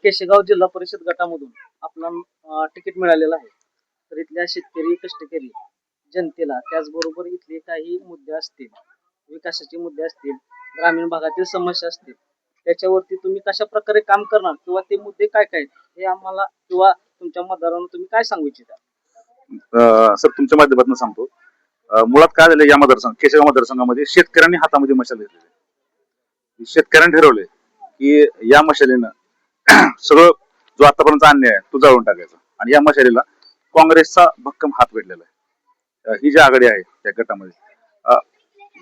केशेगाव जिल्हा परिषद गटामधून आपला तिकीट मिळालेलं आहे. तर इथल्या शेतकरी कष्टकरी जनतेला त्याचबरोबर इथले काही मुद्दे असतील विकासाचे मुद्दे असतील ग्रामीण भागातील समस्या असतील त्याच्यावरती तुम्ही कशा प्रकारे काम करणार किंवा ते मुद्दे काय काय हे आम्हाला किंवा तुमच्या मतदारांना तुम्ही काय सांगू इच्छिता? सर तुमच्या माध्यमातून सांगतो. मुळात काय झालं या मतदारसंघ केशगाव मतदारसंघामध्ये शेतकऱ्यांनी हातामध्ये मशाल घेतलेली शेतकऱ्यांनी ठरवले की या मशालीनं सगळं जो आतापर्यंत अन्याय आहे तो जाळून टाकायचा. आणि या मशालीला काँग्रेसचा भक्कम हात भेटलेला आहे. ही जी आघाडी आहे त्या गटामध्ये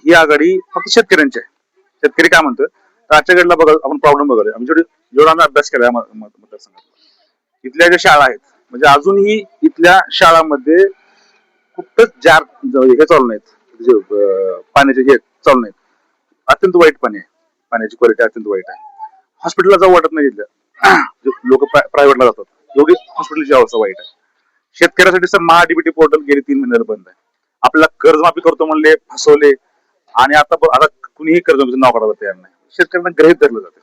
ही आघाडी फक्त शेतकऱ्यांची आहे. शेतकरी काय म्हणतोय? तर आजच्या घडला बघा आपण प्रॉब्लेम बघायला आम्ही जेवढे जेवढा आम्ही अभ्यास केला मतदारसंघात इथल्या ज्या शाळा आहेत म्हणजे अजूनही इथल्या शाळांमध्ये खूपच जार हे चालू नाहीत. जे पाण्याचे हे चालू नाहीत. अत्यंत वाईट पाणी आहे. पाण्याची क्वालिटी अत्यंत वाईट आहे. हॉस्पिटलला जाऊ वाटत नाही तिथल्या लोक प्रायव्हेटला जातात. एवढी हॉस्पिटलची अवस्था वाईट आहे. शेतकऱ्यासाठी सर महाडीबीटी पोर्टल गेली तीन महिन्याला बंद आहे. आपल्याला कर्जमाफी करतो म्हणले फसवले. आणि आता आता कुणीही कर्जमाफीचं नाव काढायला तयार नाही. शेतकऱ्यांना गृहित धरलं जाते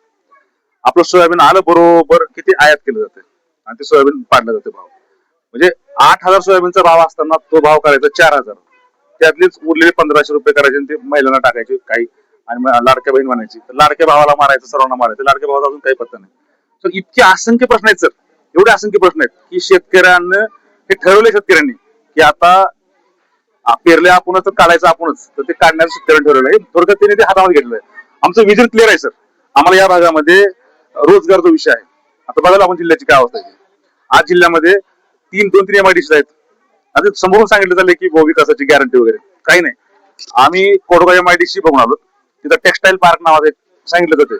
आपलं सोयाबीन आलं बरोबर किती आयात केलं जाते आणि ते सोयाबीन पाडलं जाते भाव. म्हणजे आठ हजार सोयाबीनचा भाव असताना तो भाव करायचा चार हजार. त्यातलेच उरलेले पंधराशे रुपये करायचे आणि ते महिलांना टाकायचे काही. आणि लाडक्या बहीण म्हणायची तर लाडक्या भावाला मारायचं सर्वांना मारायचं. लाडक्या भावाचा अजून काही पत्ता नाही. तर इतके असंख्य प्रश्न आहेत सर. एवढे असंख्य प्रश्न आहेत की शेतकऱ्यांना हे ठरवले शेतकऱ्यांनी की आता पेरले आपणच तर काढायचं आपणच तर ते काढण्याचं शेतकऱ्यांनी ठरवलं आहे थोडक्यात त्याने ते हातामध्ये घेतलंय. आमचं विजन क्लिअर आहे सर. आम्हाला या भागामध्ये रोजगारचा विषय आहे. आता बघायला आपण जिल्ह्याची काय अवस्था आहे. आज जिल्ह्यामध्ये तीन दोन तीन एमआयडीसी आहेत. आता समोरून सांगितलं झालं की भाऊ विकासाची गॅरंटी वगैरे. काही नाही. आम्ही कोडगाव एमआयडीसी बघून आलो. तिथं टेक्सटाईल पार्क नावाचे सांगितलं जाते.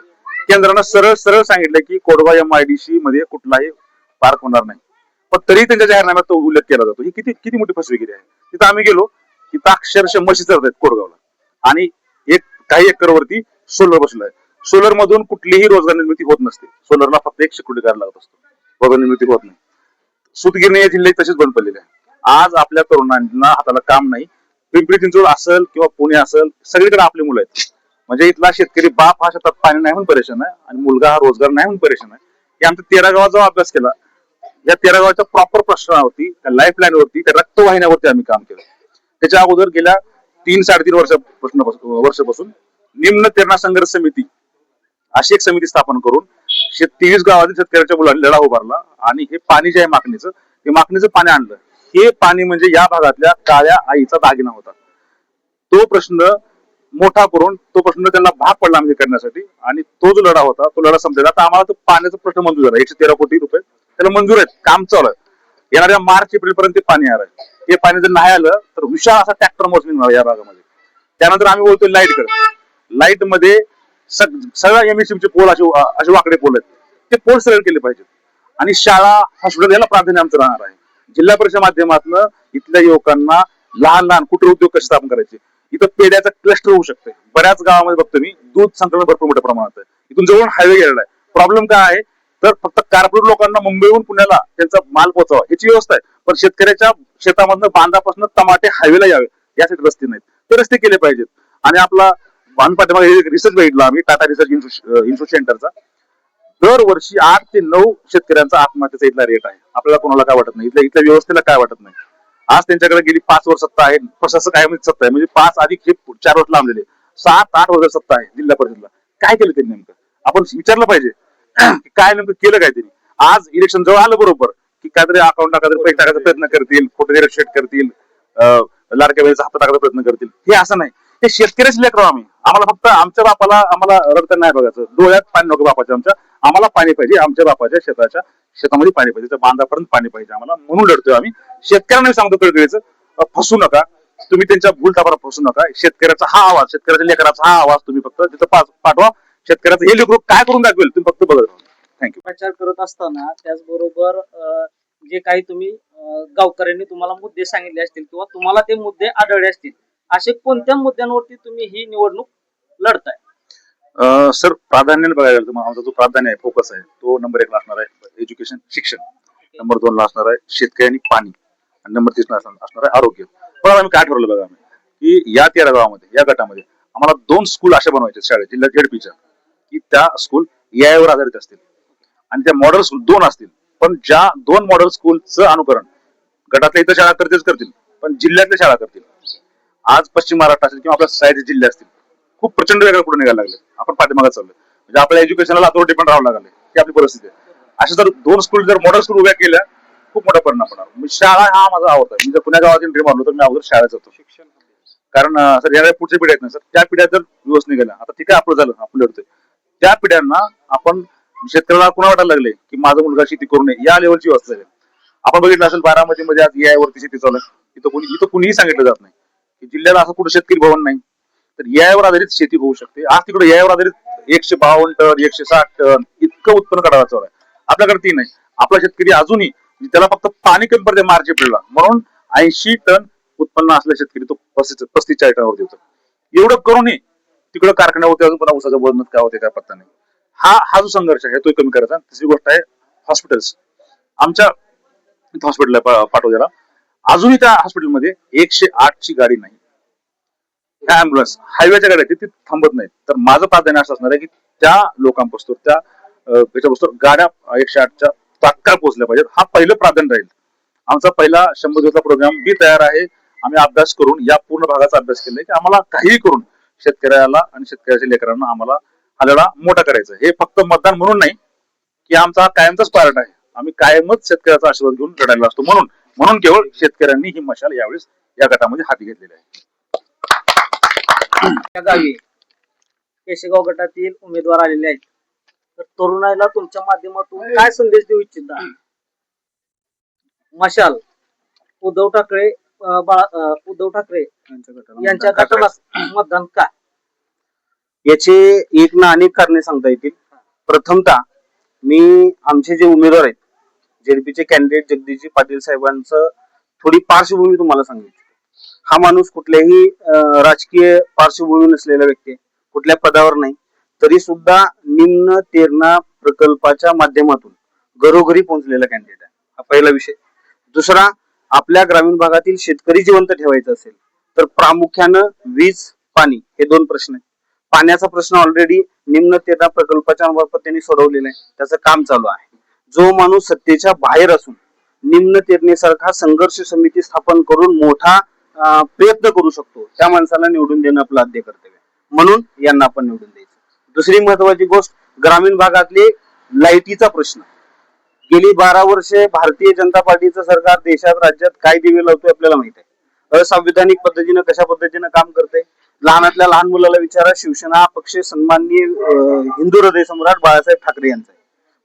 केंद्रानं सरळ सरळ सांगितलं की कोडगाव सी मध्ये कुठलाही पार्क होणार नाही. पण तरी त्यांच्या जाहीरनाम्यात तो उल्लेख केला जातो. ही किती किती मोठी फसवेगिरी आहे. तिथं आम्ही गेलो तिथं अक्षरशः म्हशी चरत कोडगावला आणि एक काही एकरवरती सोलर बसलाय. सोलर मधून कुठलीही रोजगार निर्मिती होत नसते. सोलरला फक्त एक सिक्युरिटी गार्ड लागत असतो. रोजगार निर्मिती होत नाही. सुतगिरणी या जिल्ह्यात तशीच बंद पडलेले आहे. आज आपल्या तरुणांना हाताला काम नाही. पिंपरी चिंचवड असेल किंवा पुणे असेल सगळीकडे आपली मुलं आहेत. म्हणजे इथला शेतकरी बाप हा शेतात पाणी नाही म्हणून परेशान आहे आणि मुलगा हा रोजगार नाही म्हणून परेशान आहे. की आमच्या तेरा गावाचा अभ्यास केला. या तेरा गावाच्या प्रॉपर प्रश्नावरती त्या लाईफ लाईन वरती त्या रक्तवाहिन्यावरती आम्ही काम केलं. त्याच्या अगोदर गेल्या तीन साडेतीन वर्षापासून वर्षापासून निम्न तेरणा संघर्ष समिती अशी एक समिती स्थापन करून तेवीस गावातील शेतकऱ्याच्या मुलांनी लढा उभारला आणि हे पाणी जे आहे मागणीचं ते मागणीचं पाणी आणलं. हे पाणी म्हणजे या भागातल्या काळ्या आईचा दागिना होता. तो प्रश्न मोठा करून तो प्रश्न त्यांना भाग पडला म्हणजे करण्यासाठी. आणि तो जो लढा होता तो लढा संपलेला. आता आम्हाला तो पाण्याचा प्रश्न मंजूर झाला. एकशे तेरा कोटी रुपये. त्याला मंजूर आहेत. काम चालू आहे. येणाऱ्या मार्च एप्रिल पर्यंत पाणी येणार आहे. हे पाणी जर नाही आलं तर विशाल असा ट्रॅक्टर मोजणी निघणार या भागामध्ये. त्यानंतर आम्ही बोलतो लाइटकडे. लाइटमध्ये सग- सगळ्या एमएससीचे पोल असे असे वाकडे पोल आहेत. ते पोल सरळ केले पाहिजेत. आणि शाळा हॉस्पिटल याला प्राधान्य आमचं राहणार आहे. जिल्हा परिषद माध्यमातून इथल्या युवकांना लहान लहान कुटीर उद्योग कसे स्थापन करायचे? इथं पेड्याचं क्लस्टर होऊ शकते बऱ्याच गावामध्ये बघतो मी दूध संकलन भरपूर मोठ्या प्रमाणात आहे. इथून जवळ हायवे गेलेला आहे. प्रॉब्लेम काय आहे? तर फक्त कार्पोरेट लोकांना मुंबईहून पुण्याला त्यांचा माल पोहोचावा याची व्यवस्था आहे. पण शेतकऱ्याच्या शेतामधनं बांधापासून टमाटे हायवेला यावे यासाठी रस्ते नाहीत. ते रस्ते केले पाहिजेत. आणि आपला बांध रिसर्च बघितला आम्ही टाटा रिसर्च इन्स्टिट्यूट सेंटरचा दरवर्षी आठ ते नऊ शेतकऱ्यांचा आत्महत्येचा इथला रेट आहे. आपल्याला कोणाला काय वाटत नाही? इथल्या इथल्या व्यवस्थेला काय वाटत नाही? आज त्यांच्याकडे गेली पाच वर्ष सत्ता आहे. प्रशासक आहे म्हणजे सत्ता आहे. म्हणजे पाच अधिक हे चार वर्ष लांबलेले. सात आठ वर्ष सत्ता आहे जिल्हा परिषदला. काय केलं त्यांनी नेमकं? आपण विचारलं पाहिजे. की काय नेमकं केलं काय त्यांनी? आज इलेक्शन जवळ आलं बरोबर. की काहीतरी अकाउंट टाकायचा पैसे टाकायचा प्रयत्न करतील फोटो शेट करतील लाडक्या वेळेचा हप्ता टाकायचा प्रयत्न करतील. हे असं नाही. हे शेतकऱ्याच लेकरो आम्ही. आम्हाला फक्त आमच्या बापाला आम्हाला रक्त नाही बघायचं. डोळ्यात पाणी नको बापाच्या आमच्या. आम्हाला पाणी पाहिजे आमच्या बापाच्या शेताच्या शेतामध्ये पाणी पाहिजे त्या बांधापर्यंत पाणी पाहिजे आम्हाला. म्हणून लढतोय आम्ही. शेतकऱ्यांना सांगतो कळकळीचं फसू नका. तुम्ही त्यांच्या भूल भूलथापाला फसू नका. शेतकऱ्याचा हा आवाज शेतकऱ्याच्या लेकराचा हा आवाज तुम्ही फक्त तिथं पाठवा. शेतकऱ्याचं हे लेकरू काय करून दाखवेल तुम्ही फक्त बघत थँक्यू प्रचार करत असताना त्याचबरोबर जे काही तुम्ही गावकऱ्यांनी तुम्हाला मुद्दे सांगितले असतील किंवा तुम्हाला ते मुद्दे आढळले असतील असे कोणत्या मुद्द्यांवरती तुम्ही ही निवडणूक लढताय? सर प्राधान्याने बघायला गेलं आमचा जो प्राधान्य आहे फोकस आहे तो नंबर एक असणार आहे एज्युकेशन शिक्षण. नंबर दोन ला असणार आहे शेतकरी आणि पाणी. आणि नंबर तीसला असणार आहे आरोग्य. पण आम्ही काय ठरवलं बघा आम्ही की या तेरा गावामध्ये या गटामध्ये आम्हाला दोन स्कूल अशा बनवायचे शाळेत जिल्ह्यात झेडपीच्या की त्या स्कूल यावर आधारित असतील. आणि त्या मॉडेल स्कूल दोन असतील. पण ज्या दोन मॉडेल स्कूलचं अनुकरण गटातल्या इतर शाळा करतेच करतील पण जिल्ह्यातल्या शाळा करतील. आज पश्चिम महाराष्ट्र असेल किंवा आपल्या साईडचे जिल्हे असतील खूप प्रचंड वेगळं पुढे निघायला लागले. आपण पाठीमागे चाललोय. म्हणजे आपल्या एज्युकेशनला लातूर डिपेंड राहावं लागले ही आपली परिस्थिती आहे. अशा जर दोन स्कूल जर मॉडेल स्कूल उभ्या केल्या खूप मोठा परिणाम होणार. मी शाळा हा माझा आवडता मी जर पुण्या गावात ड्रीम आणलो तर मी अगोदर शाळेत जातो. शिक्षण कारण सर या पुढच्या पिढ्या आहेत ना सर त्या पिढ्या जर व्यवस्थित निघाल्या आता ठीक आहे आपलं झालं आपण लढतोय. त्या पिढ्यांना आपण शेतकऱ्याला कुणा वाटायला लागले की माझा मुलगा शेती करू नये या लेवलची व्यवस्था झाली. आपण बघितलं असेल बारामती मध्ये आज या वरती शेती चालू आहे. इथं कोणी इथं कुणीही सांगितलं जात नाही. की जिल्ह्याला असं कुठं शेतकरी भवन नाही. तर यावर आधारित शेती होऊ शकते. आज तिकडे यावर आधारित एकशे बावन्न टन एकशे साठ टन इतकं उत्पन्न काढायचं आहे. आपल्याकडे ती नाही. आपला शेतकरी अजूनही त्याला फक्त पाणी कमी पडते मार्च एप्रिलला म्हणून ऐंशी टन उत्पन्न असलेला शेतकरी तो पस्तीस पस्तीस चाळीस टनावर देतो एवढं करूनही तिकडे कारखान्यावरती अजून पण ऊसाचं वजन काय होते काय पत्ता नाही. हा हा जो संघर्ष आहे तो कमी करायचा. तिसरी गोष्ट आहे हॉस्पिटल्स आमच्या हॉस्पिटलला पाठवलेला अजूनही त्या हॉस्पिटलमध्ये एकशे आठ ची गाडी नाही. त्या अँब्युलन्स हायवेच्या गाड्या आहेत, ते थांबत नाहीत. तर माझं प्राधान्य असं असणार आहे की त्या लोकांपासून त्या अं, गाड्या एकशे आठच्या तात्काळ पोहोचल्या पाहिजेत. हा पहिलं प्राधान्य राहील. आमचा पहिला शंभर दिवसाचा प्रोग्राम बी तयार आहे. आम्ही अभ्यास करून या पूर्ण भागाचा अभ्यास केला की आम्हाला काहीही करून शेतकऱ्याला आणि शेतकऱ्याच्या लेकरांना आम्हाला हा लढा मोठा करायचा हे फक्त मतदान म्हणून नाही की आमचा हा कायमचाच पार्ट आहे. आम्ही कायमच शेतकऱ्याचा आशीर्वाद घेऊन लढायला असतो म्हणून. म्हणून केवळ शेतकऱ्यांनी ही मशाल यावेळेस या गटामध्ये हाती घेतलेली आहे. त्या गावी केशेगाव गटातील उमेदवार आलेले आहेत. तर तरुणाईला तुमच्या माध्यमातून काय संदेश देऊ इच्छिता? मशाल उद्धव ठाकरे अं, बाळा- अं, उद्धव ठाकरे यांच्या गटाला मतदान का याचे एक ना अनेक कारणे सांगता येतील. प्रथमतः मी आमचे जे उमेदवार आहेत जेडपीचे कॅन्डिडेट जगदीशजी पाटील साहेबांचं थोडी पार्श्वभूमी तुम्हाला सांगितली हा माणूस कुठल्याही राजकीय पार्श्वभूमी नसलेला व्यक्ती आहे. कुठल्या पदावर नाही. तरी सुद्धा निम्न तेरणा प्रकल्पाच्या माध्यमातून घरोघरी पोहोचलेला कॅन्डिडेट आहे. हा पहिला विषय. दुसरा आपल्या ग्रामीण भागातील शेतकरी जिवंत ठेवायचा असेल तर प्रामुख्यानं वीज पाणी हे दोन प्रश्न आहेत. पाण्याचा प्रश्न ऑलरेडी निम्न तेरणा प्रकल्पाच्या मार्फत त्यांनी सोडवलेला आहे. त्याचं काम चालू आहे. जो माणूस सत्तेच्या बाहेर असून निम्न तेरणेसारखा संघर्ष समिती स्थापन करून मोठा प्रयत्न करू शकतो त्या माणसाला निवडून देणं आपलं आद्य कर्तव्य म्हणून यांना आपण निवडून द्यायचं. दुसरी महत्वाची गोष्ट ग्रामीण भागातले लाईटीचा प्रश्न. गेली बारा वर्षे भारतीय जनता पार्टीचं सरकार देशात राज्यात काय दिवे लावतोय आपल्याला माहीत आहे. असंविधानिक पद्धतीनं कशा पद्धतीनं काम करते लहानातल्या लहान मुलाला विचारा शिवसेना पक्ष सन्माननीय हिंदू हृदय सम्राट बाळासाहेब ठाकरे यांचा आहे.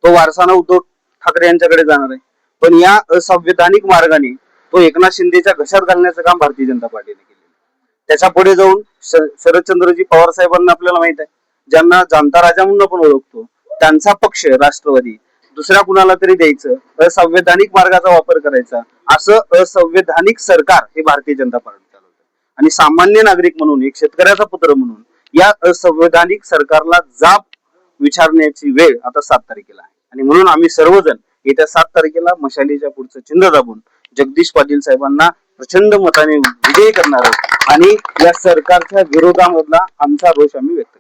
तो वारसाना उद्धव ठाकरे यांच्याकडे जाणार आहे. पण या असंविधानिक मार्गाने तो एकनाथ शिंदेच्या घशात घालण्याचं काम भारतीय जनता पार्टीने केलेलं त्याच्या पुढे जाऊन शरदचंद्रजी पवार साहेबांना आपल्याला माहीत आहे. ज्यांना जाणता राजा म्हणून आपण ओळखतो त्यांचा पक्ष राष्ट्रवादी दुसऱ्या कुणाला तरी द्यायचं असंवैधानिक मार्गाचा वापर करायचा असं असंवैधानिक सरकार हे भारतीय जनता पार्टी चालवतं आणि सामान्य नागरिक म्हणून एक शेतकऱ्याचा पुत्र म्हणून या असंवैधानिक सरकारला जाब विचारण्याची वेळ आता सात तारखेला आहे. आणि म्हणून आम्ही सर्वजण येत्या सात तारखेला मशालीच्या पुढचं चिन्ह दाबून जगदीश पाटील साहेबांना प्रचंड मताने विजयी करणार आहोत. आणि या सरकारच्या विरोधामधला आमचा रोष आम्ही व्यक्त